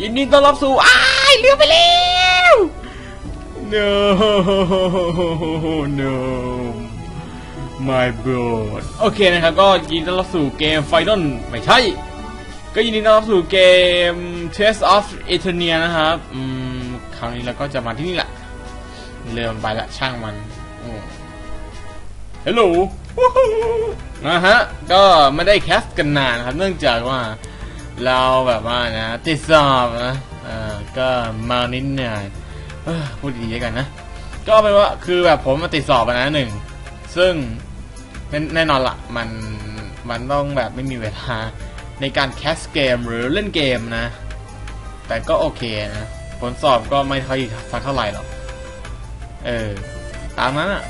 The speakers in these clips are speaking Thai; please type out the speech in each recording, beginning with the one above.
ยินดีต้อนรับสู่อ้ายเลี้ยวไปแล้ว no no my god โอเคนะครับก็ยินดีต้อนรับสู่เกมไฟนอลไม่ใช่ ก็ยินดีต้อนรับสู่เกม Test of Eternia นะครับอืมคราวนี้เราก็จะมาที่นี่แหละ เริ่มไปละช่างมันฮัลโหลนะฮะ ก็ไม่ได้แคสกันนานครับ เนื่องจากว่า เราแบบว่านะ ติดสอบนะเออก็มานิดหน่อยเอ้อพูดดีๆกันนะ ก็เป็นว่าคือแบบผมมาติดสอบอะนะหนึ่งซึ่งแน่แน่นอนละมันมันต้องแบบไม่มีเวลาในการแคสเกมหรือเล่นเกมนะ แต่ก็โอเคนะ ผลสอบก็ไม่ค่อยสักเท่าไหร่หรอก เออ ตามนั้นอะ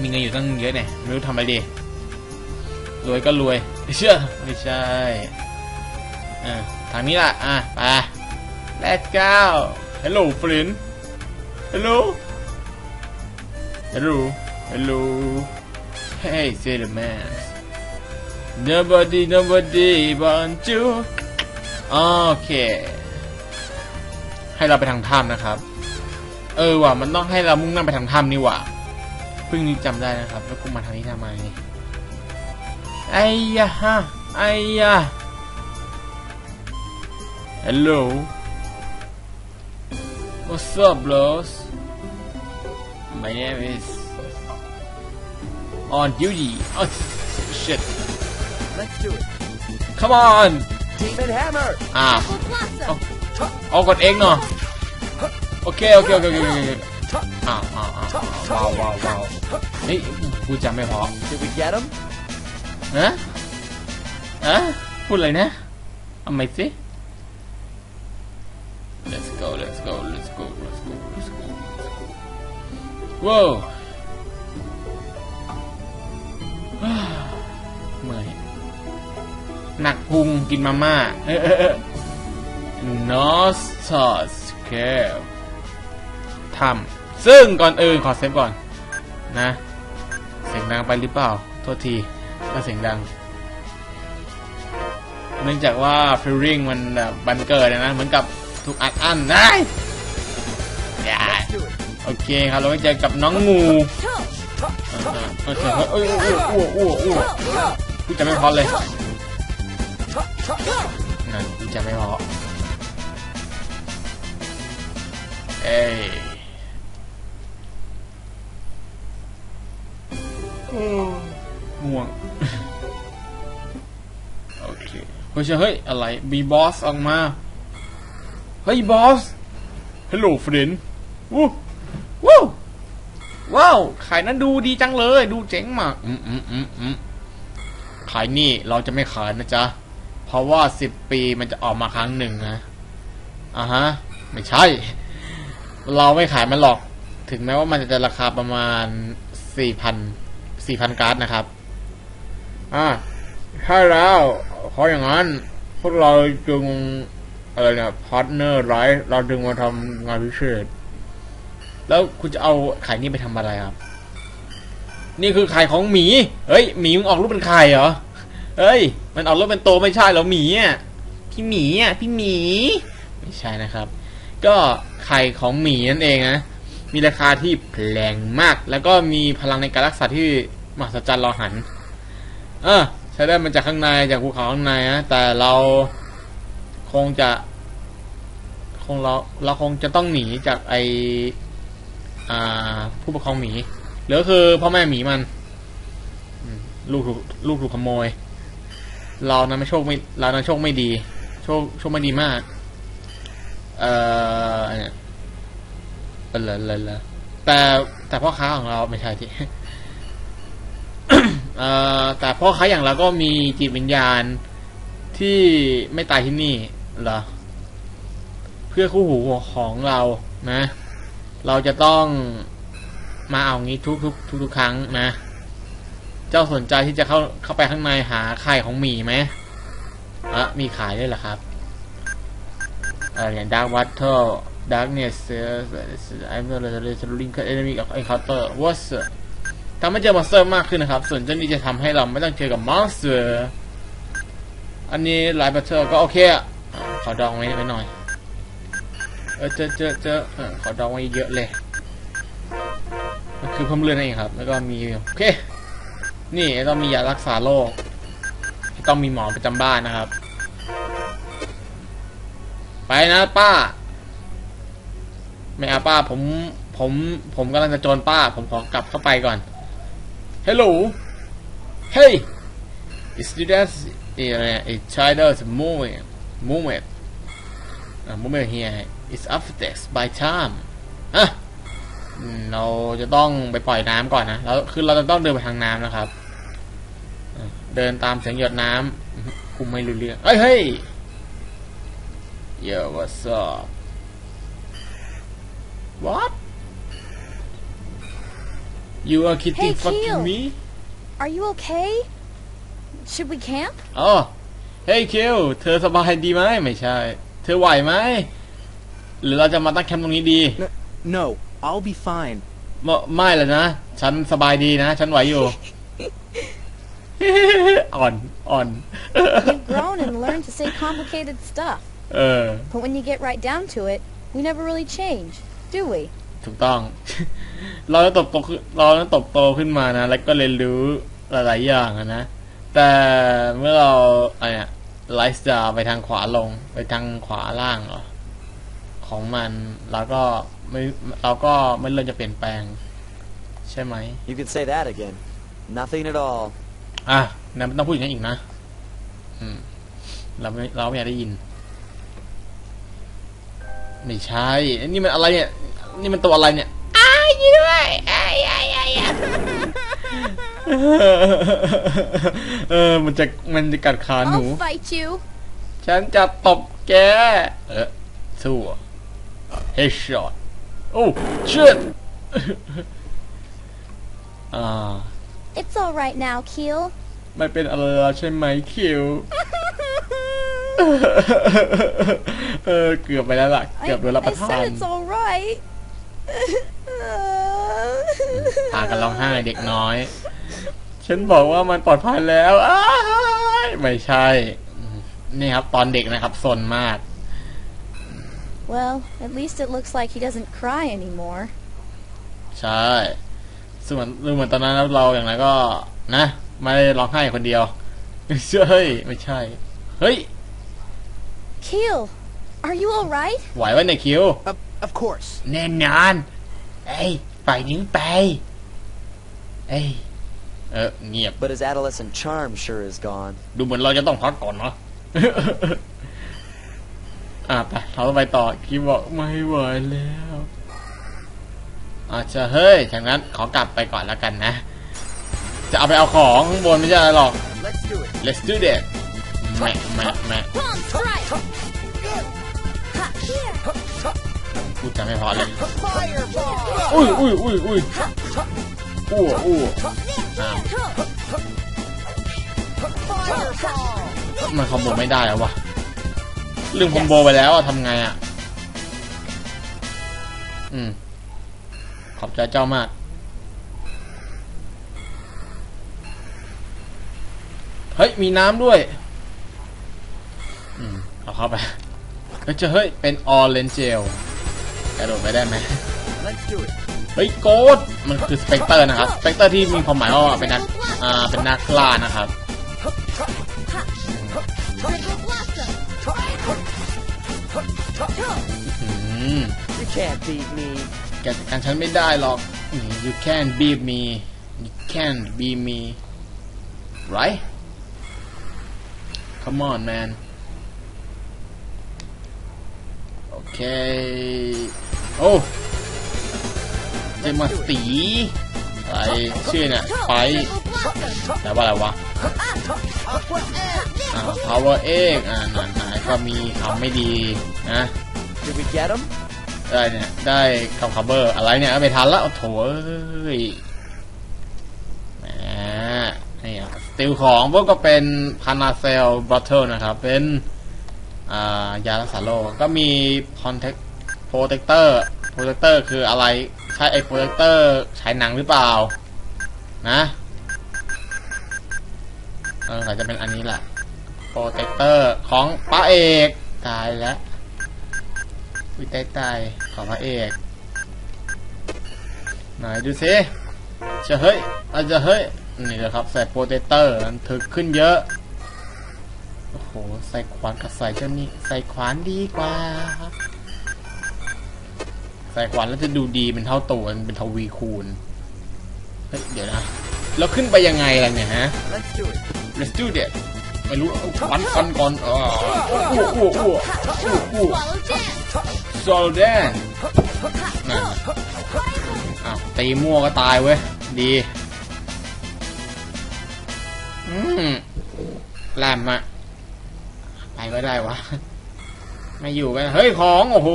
มีเงินอยู่ตั้งเยอะเนี่ยไม่รู้ทำอะไรดี รวยก็รวย เชื่อไม่ใช่อ่าทางนี้ล่ะ อะไป let's go hello friend hello hello hello hey say the man nobody nobody want you โอเค ให้เราไปทางถ้ำนะครับ เออว่ะมันต้องให้เรามุ่งหน้าไปทางถ้ำนี่ว่ะเพิ่งนึกจำได้นะครับ แล้วกูมาทางนี้ทำไม ไอ้ยะฮะไอ้ยะ Hello What's up bros My name is on duty oh shit Let's do it. come on Demon Hammer. อ่า Blossom. เอากดเองเนาะโอเคโอเคโอเคโอเคโอเคอ้าวอ้าวอ้าวว้าวว้าวว้าวเฮ้ยกูจำไม่พอ Did we get him? ฮะฮะพูดอะไรนะทำไมสิ let's go let's go let's go let's go let's go ว้าวเมื่อยหนักพุงกินมาม่า Nostos Cave ทำซึ่งก่อนอื่นขอเซฟก่อนนะ เสียงดังไปหรือเปล่า โทษที ถ้าเสียงดัง เนื่องจากว่าฟิลลิ่งมันแบบบันเกิดอะนะ เหมือนกับถูกอัดอั้นได้อย่า Let's do it. โอเคครับ เราไปเจอกับน้องงูเออเออเออเออเอออ้วอ้วอ้วกูจะไม่พอเลยนั่นกูจะไม่พอเอ้ย่วง โอเคเฮ้ยเฮ้ย อะไรมีบอสออกมา เฮ้ยบอสฮัลโหลเฟรนวู้วู้ว้าวขายนั้นดูดีจังเลย ดูเจ๋งมาก อืมอืมอืมอืมขายนี่เราจะไม่ขายนะจ๊ะ เพราะว่าสิบปีมันจะออกมาครั้งหนึ่งนะอ่าฮะ ไม่ใช่ เราไม่ขายมันหรอก ถึงแม้ว่ามันจะราคาประมาณสี่พันสี่พันการ์ดนะครับ อ่าใช่แล้วเพราะอย่างนั้นพวกเราจึงอะไรเนี่ยพาร์ทเนอร์ไรเราจึงมาทำงานพิเศษ แล้วคุณจะเอาไข่นี่ไปทำอะไรครับ นี่คือไข่ของหมี เฮ้ยหมีมึงออกรูปเป็นไข่เหรอ เฮ้ย มันออกรูปเป็นโตไม่ใช่เหรอหมีอะพี่หมีอะพี่หมี ไม่ใช่นะครับ ก็ไข่ของหมีนั่นเองนะมีราคาที่แพงมาก แล้วก็มีพลังในการรักษาที่มหัศจรรย์รอหัน เออใช้ได้มาจากข้างในจากภูเขาข้างในนะแต่เราคงจะ คงเราเราคงจะต้องหนีจากไออ่า ผู้ปกครองหมีหรือคือพ่อแม่หมีมันลูกถูกลูกถูกขโมย เรานั้นไม่โชคไม่เรานั้นโชคไม่ดี โชคโชคไม่ดีมาก เอ่อเนี่ยเออเลยเลยลยแต่แต่พ่อค้าของเราไม่ใช่ที่ แต่พ่อค้าอย่างเราก็มีจิตวิญญาณที่ไม่ตายที่นี่เหรอ เพื่อคู่หูของเรานะ เราจะต้องมาเอางี้ทุกทุกทุกทุกครั้งนะ เจ้าสนใจที่จะเข้าเข้าไปข้างในหาไข่ของหมีไหมอะมีขายด้วยเหรอครับเอออย่าง Dark Water Darkness I'm not a link enemy of encounter what's ทำให้เจอมอนสเตอร์มากขึ้นนะครับ ส่วนเจ้านี้จะทำให้เราไม่ต้องเจอกับมอนสเตอร์อันนี้ไลฟ์บัตเตอร์ก็โอเคอะอ่าขอดองไว้ไว้หน่อย เออเจอเจอเจอขอดองไว้เยอะเลยมันคือเพิ่มเลือดนั่นเองครับ แล้วก็มีโอเค นี่ต้องมียารักษาโรคต้องมีหมอประจำบ้านนะครับ ไปนะป้า ไม่เอาป้าผมผมผมกำลังจะโจรป้า ผมขอกลับเข้าไปก่อน Hello Hey Is that a child's movement movement uh, movement here is after by time อะเราจะต้องไปปล่อยน้ำก่อนนะแล้วคือเราจะต้องเดินไปทางน้ำนะครับ เดินตามเสียงหยดน้ำกูไม่รู้เรื่องเฮ้ยเฮ้ย Yo what's up What You are kidding Hey, fucking Keel. me Are you okay? Should we camp? อ๋อเฮ้ยคิวเธอสบายดีไหมไม่ใช่ เธอไหวไหม หรือเราจะมาตั้งแคมป์ตรงนี้ดี No, I'll be fine. ไม่ไม่เลยนะ ฉันสบายดีนะ ฉันไหวอยู่ อ่อน อ่อน We've grown and learned to say complicated stuff. เออ But when you get right down to it, we never really change, do we? ถูกต้อง เราต้องตบโตขึ้นเราต้องตบโตขึ้นมานะ แล้วก็เรียนรู้หลาย ๆ อย่างอะนะ แต่เมื่อเราอะไรเนี่ยไลฟ์สไตล์ไปทางขวาลง ไปทางขวาล่างเหรอของมันเราก็ไม่เราก็ไม่เริ่มจะเปลี่ยนแปลง ใช่ไหม You can say that again. Nothing at all. อะนายไม่ต้องพูดอย่างนั้นอีกนะอืมเราไม่เราไม่อยากได้ยิน ไม่ใช่อันนี่มันอะไรเนี่ย นี่มันตัวอะไรเนี่ยอ้ายยินด้วยอ้ายอ้ายอ้ายอ้ายเออ มันจะมันจะกัดขาหนู I'll fight you. ฉันจะตบแก เออสู้เฮดช็อตโอ้ชิตอ่า It's all right now, Keel. ไม่เป็นอะไรแล้วใช่ไหมคิว เออ เกือบไปแล้วล่ะ I, เกือบโดนรับป I ระทาน พากันร้องไห้เด็กน้อย ฉันบอกว่ามันปลอดภัยแล้วอ้ายไม่ใช่ นี่ครับ ตอนเด็กนะครับสนมาก well, at least it looks like he doesn't cry anymore. ใช่ซึ่งเหมือนดูเหมือนตอนนั้นเราอย่างไรก็ นะ ไม่ได้ร้องไห้คนเดียวใช่ไม่ใช่ เฮ้ย Keel, are you all right? ไหวไว้ในยคิว Of, of course. แน่นอนเอ้ยไปนิ้งไปเอ้ยเออเงียบ But his adolescent charm sure is gone. ดูเหมือนเราจะต้องพักก่อนเนาะ อะไปเราต้องไปต่อคิวบอกไม่ไหวแล้วอาจจะเฮ้ยฉะนั้นขอกลับไปก่อนแล้วกันนะ จะเอาไปเอาของข้างบนไม่ใช่อะไรหรอก Let's do it. let's do that แม่แม่แม่ Wrong strike. Ha, here. พูดจะไม่พอเลย Fireball! อุ้ยอุ้ยอุ้ยอุ้ยอู้อู้อ้าว Fireball! มันคอมโบไม่ได้แล้ววะลืมคอมโบไปแล้วอะทำไงอะอืม ขอบใจเจ้ามากเฮ้ย มีน้ำด้วย อืม เอาเข้าไป เฮ้ยเจะเฮ้ย เป็นออเรนเจล กระโดดไปได้ไหม Let's do it. เฮ้ยโกดมันคือสเปกเตอร์นะครับสเปกเตอร์ที่มีความหมายว่าเป็นนักอ่าเป็นนักล่านะครับ Triple blossom. อืม You can't beat me. แกจัดการฉันไม่ได้หรอกนี่ you can't beat me you can't beat me right come on man โอ เค โอ้เจมาสีอะไรชื่อเนี่ยไป Triple blossom. แต่ว่าอะไรวะอ่า power egg อ่าหนายก็มีคำไม่ดีนะ Did we get him? ได้เนี่ยได้คำคับเบอร์อะไรเนี่ยไม่ทันแล้วโถ่เอ้ยแหมนี่อะสติลของพวกก็เป็นพานาเซลบอทเทิลนะครับ เป็นอ่า ยารักษาโรคก็มีคอนแทคโปรเทคเตอร์โปรเทคเตอร์คืออะไร ใช้ไอ้โปรเทคเตอร์ฉายหนังหรือเปล่า นะเอออาจจะเป็นอันนี้แหละโปรเทคเตอร์ของป้าเอกตายแล้วอุ้ยตายตายของพระเอกไหนดูสิจะเฮ้ยอาจจะเฮ้ยนี่นะครับใส่โปรเตเตอร์มันถึกขึ้นเยอะ ใส่ขวานกับใส่เจ้านี่ใส่ขวานดีกว่า ใส่ขวานแล้วจะดูดีเป็นเท่าตัวมันเป็นทวีคูณ เฮ้ย เดี๋ยวนะแล้วขึ้นไปยังไงล่ะเนี่ยฮะ Let's do it. Let's do that ไม่รู้เอาฟันฟันก่อนอ๋ออ้วอ้วอ้วอ้วอ้ว Swallow jam. โซลแดนนั่นอ้าวตีมั่วก็ตายเว้ย ดี อืมแหลมอะ ไปก็ได้วะไม่อยู่กันเฮ้ยของโอ้โห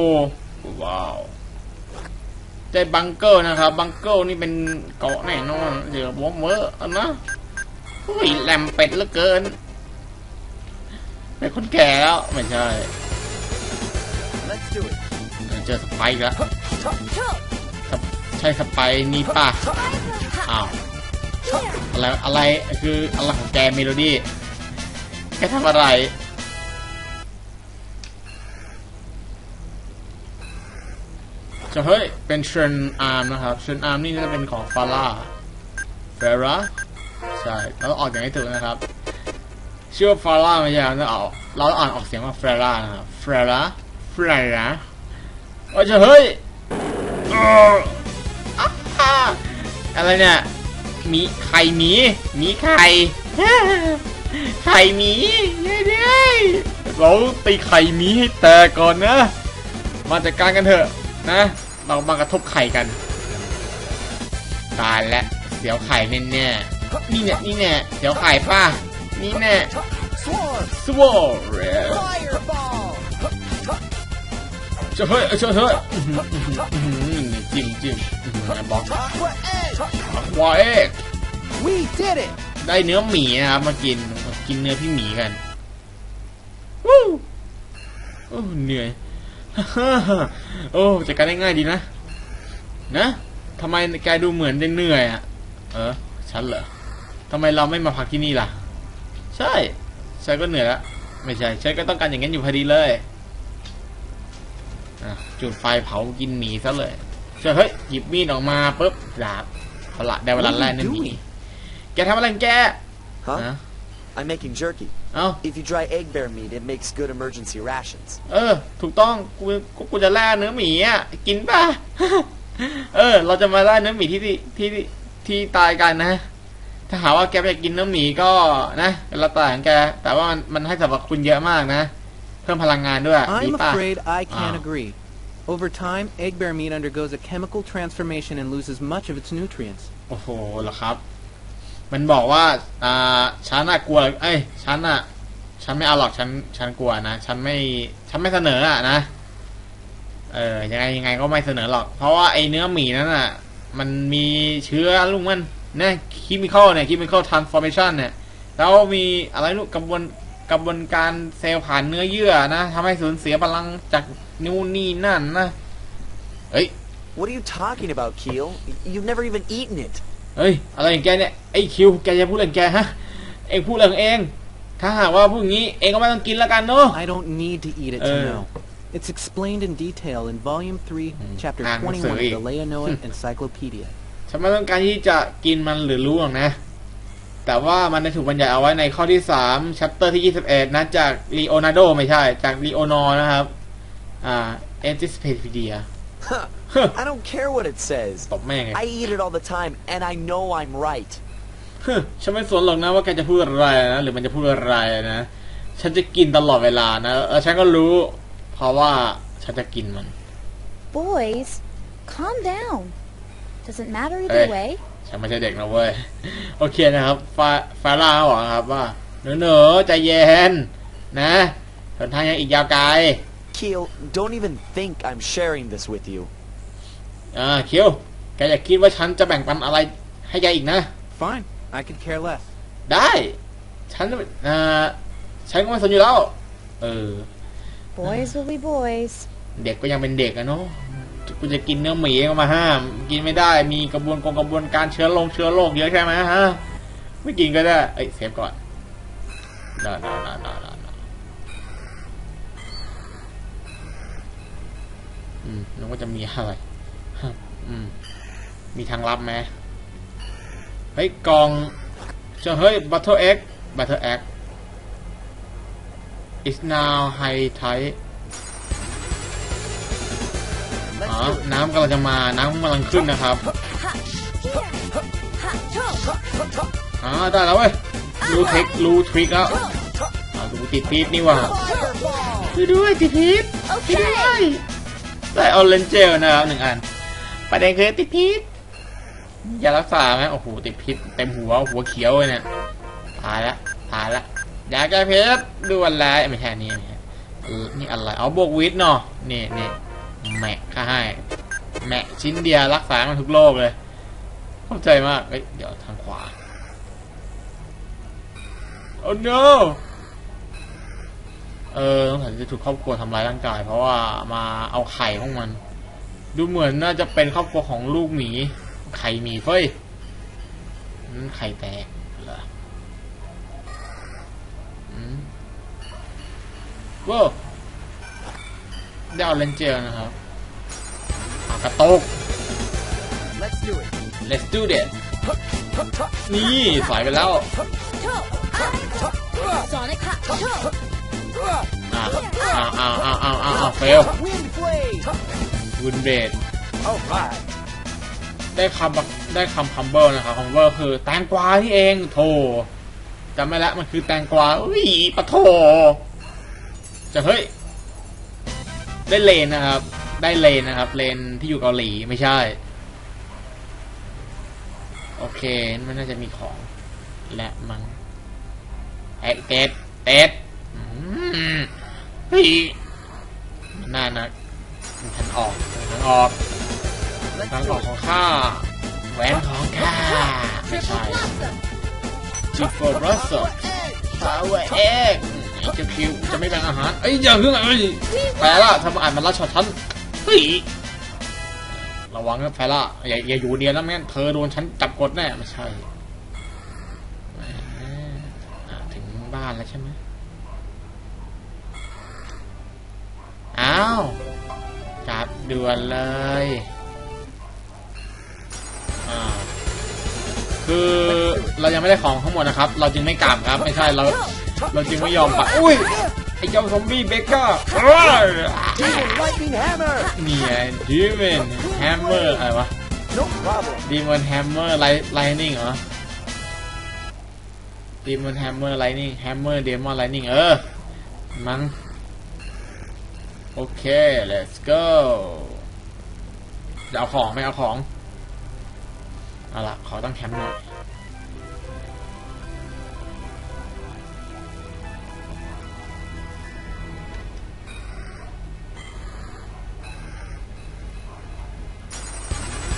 ว้าวได้บังเกอร์นะครับบังเกอร์นี่เป็นเกาะแน่นอนเดี๋ยวบอมเมอร์อันนะเฮ้ยแหลมเป็ดเหลือเกินเป็นคนแก่แล้วไม่ใช่ Let's do it. เจอสไปค์อีกแล้วสปใช่สไปค์นี่ป่ะอ้าวอะไรอะไรคืออะไรของแกเมโลดี้แกทำอะไร จะเฮ้ย เป็นเชนอาร์มนะครับ เชนอาร์มนี่จะเป็นของฟาร่าเฟร่าใช่เราออกอย่างให้ถูกนะครับ ชื่อว่าฟาร่าไม่ใช่เราเอาเราองอ่านออกเสียงว่าเฟร่านะครับเฟร่าเฟร่าว่าจะเฮ้ยอะไรเนี่ย มีไข่หมี มีไข่ไข่หมีเย้เย้เราตีไข่หมีให้แตกก่อนนะ มาจัดการกันเถอะ นะเรามากระทบไข่กัน ตายแล้วเสียวไข่แน่แน่นี่เนี่ยนี่เนี่ยเสียวไข่ป้านี่แน่สวอร Fireball. จะเฮ้ยเฮ้ยอื้อหืออื้อหืออื้อหือนี่จิ้มจิ้มอื้อหือบล็อก Aqua Edge. วาเอกได้เนื้อหมีนะครับมากิน กินเนื้อพี่หมีกันวู้เหนื่อย โอ้จัดการได้ง่ายดีนะ นะทำไมแกดูเหมือนจะเหนื่อยอะ เออ ฉันเหรอทำไมเราไม่มาพักที่นี่ล่ะ ใช่ ฉันก็เหนื่อยแล้วไม่ใช่ ฉันก็ต้องการอย่างนั้นอยู่พอดีเลยอะจุดไฟเผากินหมีซะเลยเชื่อเฮ้ย หยิบมีดออกมาปุ๊บดาบเอาละได้เวลา What are you แล่เนื้อหมี doing? แกทำอะไรของแก Huh? นะ I'm making jerky. เอ้า If you dry egg bear meat, it makes good emergency rations. เออ ถูกต้อง กูกูกูจะแล่เนื้อหมีอะ กินป่ะ เออ เราจะมาแล่เนื้อหมีที่ที่ที่ที่ตายกันนะ ถ้าหาว่าแกอยากกินเนื้อหมีก็นะแล้วแต่ของแก แต่ว่ามันมันให้สรรพคุณเยอะมากนะ เพิ่มพลังงานด้วย ดี I'm ป่ะ afraid I can't Ah. agree. Over time, egg bear meat undergoes a chemical transformation and loses much of its nutrients. โอ้โหเหรอครับ มันบอกว่าอ่าฉันน่ะกลัว เอ้ยฉันน่ะ ฉันไม่เอาหรอกฉัน ฉันกลัวนะ ฉันไม่ ฉันไม่เสนออะนะ เออ ยังไงยังไงก็ไม่เสนอหรอก เพราะว่าไอ้เนื้อหมีนั้นน่ะ มันมีเชื้อลุงมันนะคิมิคอลเนี่ยคิมิคอลทรานส์ฟอร์เมชันเนี่ย แล้วมีอะไรลูกกระบวนกระบวนการเซลล์ผ่านเนื้อเยื่อนะทำให้สูญเสียพลังจากนู่นนี่นั่นนะ เฮ้ย What are you talking about, Keel? You've never even eaten it. เฮ้ย อะไรของแกเนี่ยไอ้คิวแกจะพูดเรื่องแกฮะเองพูดเรื่องเอง ถ้าหากว่าพูดอย่างนี้เองก็ไม่ต้องกินแล้วกันเนาะ I don't need to eat it Uh. to know. It's explained in detail in Volume 3, Chapter Ah, 21 of the sorry. Leonoa Encyclopedia. ฉันไม่ต้องการที่จะกินมันหรือรู้หรอกนะ แต่ว่ามันได้ถูกบรรยายเอาไว้ในข้อที่ 3 chapter ที่ 21 นะจากลีโอนาร์โดไม่ใช่ จากลีโอนอนะครับ อ่า anticipapedia Huh. Huh. I don't care what it says. ตบแม่งไง I eat it all the time, and I know I'm right. ฮึฉันไม่สนหรอกนะว่าแกจะพูดอะไรนะ หรือมันจะพูดอะไรนะ ฉันจะกินตลอดเวลานะแล้วฉันก็รู้ เพราะว่าฉันจะกินมัน Boys, calm down. Doesn't matter Hey. either way. ฉันไม่ใช่เด็กนะเว้ย โอเคนะครับฟาฟาร่าบอกนะครับว่าหนูๆใจเย็นนะหนทางยังอีกยาวไกล Keel, don't even think I'm sharing this with you. อ่าคิวแกอย่าคิดว่าฉันจะแบ่งปันอะไรให้แกอีกนะ Fine, I could care less. ได้ ฉันอ่าฉันก็ไม่สนอยู่แล้ว เออ Boys will be boys. เด็กก็ยังเป็นเด็กอะเนาะกูจะกินเนื้อหมีก็มาห้าม กินไม่ได้มีกระบวนกงกระบวนการเชื้อลงเชื้อโรคเยอะใช่ไหมฮะไม่กินก็ได้เอ้ยเซฟก่อนได้ได้ได้ได้ได้อืมนึกว่าจะมีอะไรฮะอื มมีทางลับไหมเฮ้ยกล่องเจะเฮ้ย Battle X Battle X is now high tide Let's อ๋อ do it. น้ำกำลังจะมา น้ำกำลังขึ้นนะครับอ๋อได้แล้วเว้ย รู้เทค รู้ทริคแล้วอ๋อรู้ติดพีทนี่หว่า Fireball! ช่วยด้วยติดพิษช่วยด้วยได้ออเรนเจลนะครับหนึ่งอัน ประเด็นคือติดพิษยารักษาไหมโอ้โหติดพิษเต็มหัวหัวเขียวเลยเนี่ยตายละตายละยาแก้พิษด่วนแล้วไม่ใช่นี่ไม่เออนี่อะไรเอาบวกวิทเนาะนี่นี่แม็กข้าให้แม็กชิ้นเดียวรักษามันทุกโรคเลย เข้าใจมากเอ้ยเดี๋ยวทางขวาโอ้ no เออสงสัยจะถูกครอบครัวทำร้ายร่างกาย เพราะว่ามาเอาไข่ของมัน ดูเหมือนน่าจะเป็นครอบครัวของลูกหมีไข่หมีเฟ้ยอืมไข่แตกเหรออืมว้าวได้เอาเลนเจลนะครับอะกระโตก Let's do it. let's do this นี่สายไปแล้ว Sonic Hot อ่าอ่าอ่าอ่าอ่าอ่าเฟล Wind blade! วุนเบด Alright. ได้คำได้คำคัมเบอร์นะครับคัมเบอร์คือแตงกวาที่เองโถจำไม่ละมันคือแตงกวาอุ้ยปะโถจะเฮ้ย ได้เลนนะครับ ได้เลนนะครับ เลนที่อยู่เกาหลีไม่ใช่ โอเค มันน่าจะมีของ และมังไอเต็ดเต็ดอืมเฮ้ยมันน่านะมันทันออกมันทัน ออก Let's ทาง do ออก it. ของข้าแหวนของข้าไม่ใช่จิโฟบรัสเซอร์พาวเวอร์เอ็กไอ้เจ้าคิวจะไม่แบ่งอาหารเอ้ยอย่าเพิ่งเอ้ยแฟล่าทำอ่านมันรัดช็อตฉันเฮ้ยระวังนะแฟล่าอย่าอย่าอยู่เดียวนะแม่งั้นเธอโดนฉันจับกดแน่ไม่ใช่แหมอะถึงบ้านแล้วใช่ไหมอ้าวจับ ด่วนเลยอ่าคือเรายังไม่ได้ของทั้งหมดนะครับ เราจึงไม่กลับครับ ไม่ใช่เรา เราจึงไม่ยอมไปอุ้ยไอ้เจ้าซอมบี้เบเกอร์ Demon lightning hammer! นี่ไงดีมอนแฮมเมอร์อะไรวะ No problem. ดีมอนแฮมเมอร์ไลไลนิ่งเหรอดีมอนแฮมเมอร์ไลนิ่งแฮมเมอร์เดมอนไลนิ่งเออมั้งโอเค let's go จะเอาของไม่เอาของเอาล่ะขอตั้งแคมป์หน่อย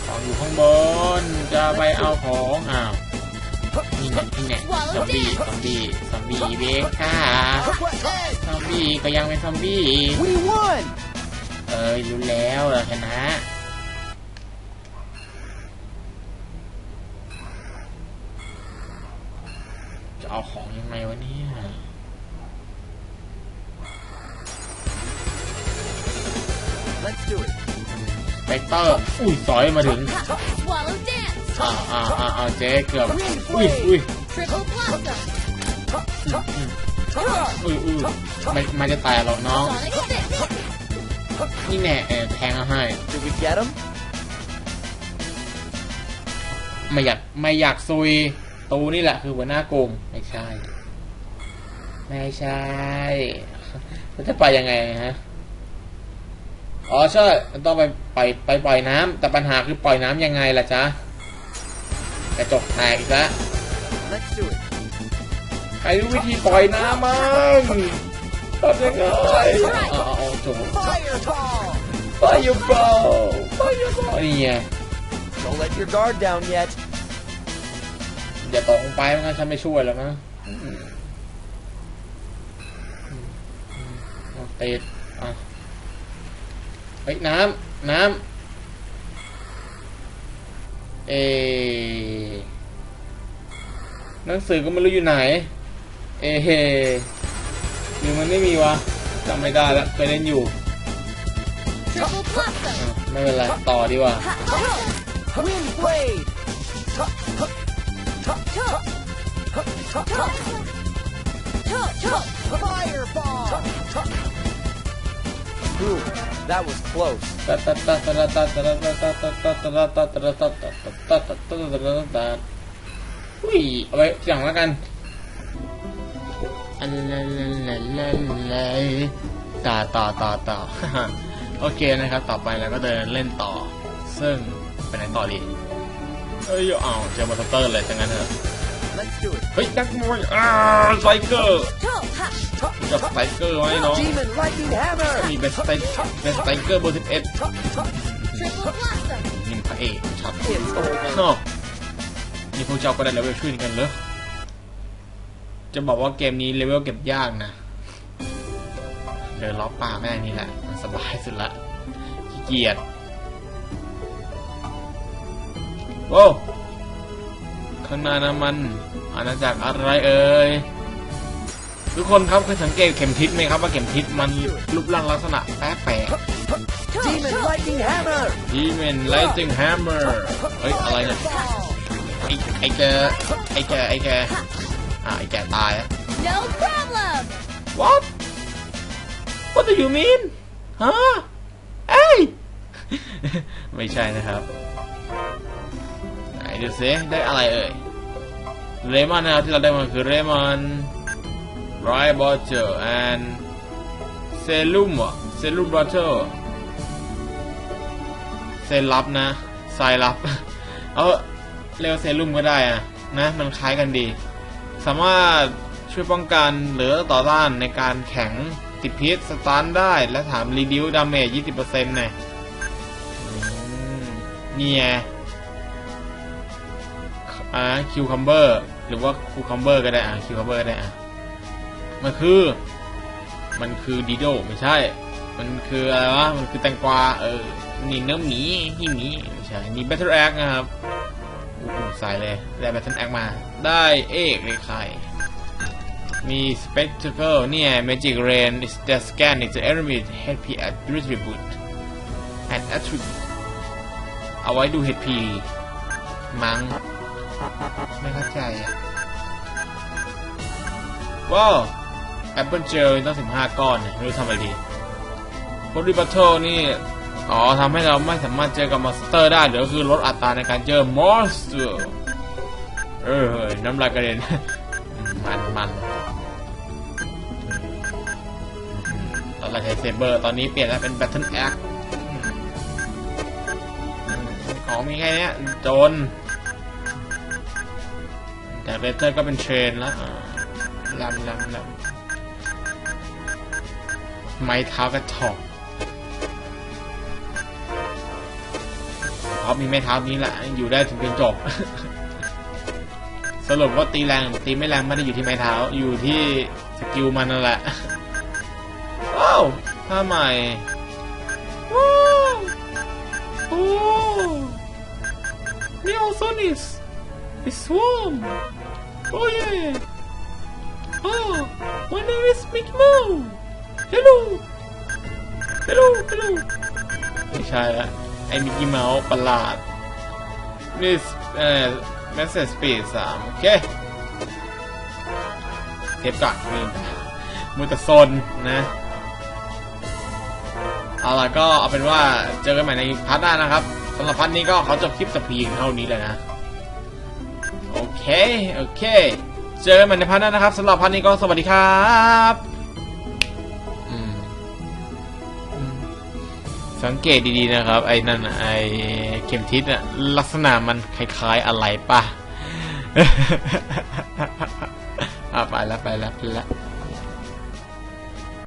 ของอยู่ข้างบน จะไปเอาของอ้าวนี่ไงนี่ไงซอมบี้ซอมบี้ซอมบี้เบค่า Hey, ซอมบี้ก็ยังเป็นซอมบี้ we won! เอ้ยรู้แล้วเราชนะจะ เปกเตอร์ อุ้ยสอยมาถึง Swallow Dance อ่าอ่าอ่าอ่าเจ๊เกือบ อุ้ยอุ้ย Triple Blossom อุ้ยอุ้ยมันมันจะแตกหรอกน้อง Sonic Stick นี่แน่เออแทงเอาให้ Did we get him? ไม่อยากไม่อยากซุย ตูนี่แหละคือหัวหน้าโกงไม่ใช่ ไม่ใช่แล้วจะไปยังไงฮะ อ๋อใช่มันต้องไปไปไปปล่อยน้ำแต่ปัญหาคือปล่อยน้ำยังไงล่ะจ๊ะกระจกแตกอีกแล้ว Let's do it. ใครรู้วิธีปล่อยน้ำมั้งทำยังไงอ๋ออ๋อโจ Fireball! ไปยูบอลไปยูบอลนี่ไง Don't let your guard down yet. อย่าตกลงไปไม่งั้นฉันไม่ช่วยแล้วนะอืมอืมเอาติดอะ เฮ้ยน้ำน้ำเอหนังสือก็ไม่รู้อยู่ไหน เอเฮหรือมันไม่มีวะจำไม่ได้แล้วเคยเล่นอยู่ ไม่เป็นไรต่อดีกว่า Ooh, that was close. อุ้ยเอาไว้อย่างแล้วกันอันละละละละละต่อต่อต่อต่อโอเคนะครับ ต่อไปเราก็เดินเล่นต่อ ซึ่งไปไหนต่อดี เอ้ยอ้าวเจอมอเตอร์เลยจังงั้นเถอะ เฮ้ยนักมวยอ่าไซเกอร์กับไซเกอร์ไว้น้อง Demon lightning hammer. มีเป็นสไตเป็นสไตเกอร์เบอร์สิบเอ็ด Triple blossom. นี่มันพระเอกชัด It's over. อ้าวนี่พวกเจ้าก็ได้เลเวลช่วยกันเหรอจะบอกว่าเกมนี้เลเวลเก็บยากนะเดินล้อป่าแม่งนี่แหละมันสบายสุดละขี้เกียจโว้ว ข้างหน้านะมัน อาณาจักรอะไรเอ่ยทุกคนครับเคยสังเกตเข็มทิศไหมครับว่าเข็มทิศมันรูปร่างลักษณะแปลกๆ Demon lightning hammer. ดีเมนไลติงแฮมเมอร์เฮ้ยอะไรเนี่ยไอไอแกไอแกไอแกอ่าไอแกตายอะ No problem. What What do you mean ฮะเอ้ยไม่ใช่นะครับไหน ดูซิได้อะไรเอ่ยเรมอนนะครับที่เราได้มาคือเรมอนไรบอเจอร์ and เซรุ่มอะเซรุ่มบอเทอร์เซลับนะไซลับ เอาเรียกว่าเซรุ่มก็ได้อะนะ มันคล้ายกันดี สามารถช่วยป้องกันหรือต่อต้านในการแข็งติดพิษสตันได้และถามรีดิวดาเมจ20%เนี่ยมนี่ไง อ่าคิวคัมเบอร์หรือว่าคูคัมเบอร์ก็ได้อะคิวคัมเบอร์ก็ได้อะมันคือ มันคือดิโดไม่ใช่ มันคืออะไรวะมันคือแตงกวาเออนี่เนื้อหมีหิหมีไม่ใช่นี่ Battle Axe นะครับโอ้โหใส่เลยได้ Battle Axe มา ได้เอกเลยใครมี Spectacle เนี่ย Magic Rain is the scan is the enemy HP attribute and attribute เอาไว้ดู HP มั้ง ไม่เข้าใจอะว้าว Apple Gel ต้องสิบห้าก้อนเนี่ยไม่รู้ทำอะไรดี Body Battle นี่ อ๋อทำให้เราไม่สามารถเจอกับมอนสเตอร์ได้หรือก็คือลดอัตราในการเจอมอนสเตอร์เออน้ำลายกระเด็น มันมันตอนแรกใช้เซเบอร์ ตอนนี้เปลี่ยนแล้วเป็น Battle Axe ของมีแค่นี้จน แต่เบเตอร์ก็เป็นเทรนแล้วอ่าลำลำลำไม้เท้ากระถอกเขามีไม้เท้านี้แหละอยู่ได้ถึงจนจบ สรุปว่าตีแรงตีไม่แรงไม่ได้อยู่ที่ไม้เท้าอยู่ที่สกิลมันนั่นแหละ ว้าวท่าใหม่ว้าวโอ้นี่ออโซนิส It's warm. Oh yeah. Oh, my name is Mickey Mouse. Hello. Hello, hello. ไม่ใช่ละไอ้มิกกี้เมาส์ประหลาดนี่เอ่อ message speed สามโอเคเทปก่อนมือมือต่ซนนะเอาล่ะก็เอาเป็นว่าเจอกันใหม่ในพาร์ทหน้านะครับสำหรับพาร์ทนี้ก็เขาจบคลิปสปีเท่านี้เลยนะ เค โอเค เจอกันใหม่ในพาร์ทหน้านะครับสำหรับพาร์ทนี้ก็สวัสดีครับสังเกตดีๆนะครับ ไอ้นั่นไอ้เข็มทิศอะลักษณะมันคล้ายๆอะไรปะอะไปแล้วไปแล้วไปแล้ว